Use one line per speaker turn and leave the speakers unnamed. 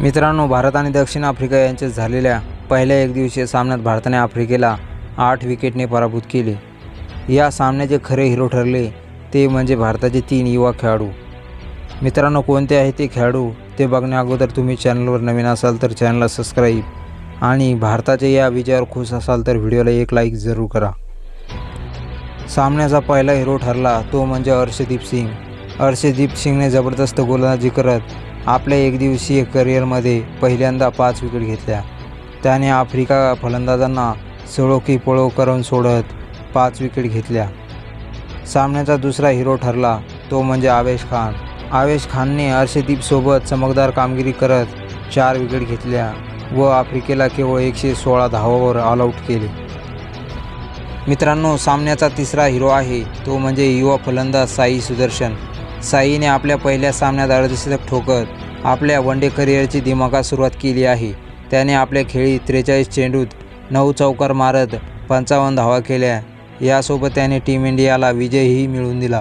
मित्रांनो भारत आणि दक्षिण आफ्रिका यांच्यात झालेल्या पहिल्या एकदिवसीय सामन्यात भारताने आफ्रिकेला आठ विकेटने पराभूत केले. या सामन्याचे खरे हिरो ठरले ते म्हणजे भारताचे तीन युवा खेळाडू. मित्रांनो कोणते आहे ते खेळाडू ते बघण्या अगोदर तुम्ही चॅनलवर नवीन असाल तर चॅनलला सबस्क्राईब आणि भारताच्या या विजयावर खुश असाल तर व्हिडिओला एक लाईक जरूर करा. सामन्याचा पहिला हिरो ठरला तो म्हणजे अर्षदीप सिंग. अर्षदीप सिंगने जबरदस्त गोलंदाजी करत आपल्या एकदिवसीय करिअरमध्ये पहिल्यांदा पाच विकेट घेतल्या. त्याने आफ्रिका फलंदाजांना सळोखी पळो करून सोडत पाच विकेट घेतल्या. सामन्याचा दुसरा हिरो ठरला तो म्हणजे आवेश खान. आवेश खानने अर्षदीपसोबत चमकदार कामगिरी करत चार विकेट घेतल्या व आफ्रिकेला केवळ एकशे सोळा धावावर ऑलआउट केले. मित्रांनो सामन्याचा तिसरा हिरो आहे तो म्हणजे युवा फलंदाज साई सुदर्शन. साईने आपल्या पहिल्या सामन्यात अर्धशतक ठोकत आपल्या वन डे करिअरची दिमागात सुरुवात केली आहे. त्याने आपल्या खेळी त्रेचाळीस चेंडूत नऊ चौकार मारत पंचावन्न धावा केल्या. यासोबत त्याने टीम इंडियाला विजयही मिळवून दिला.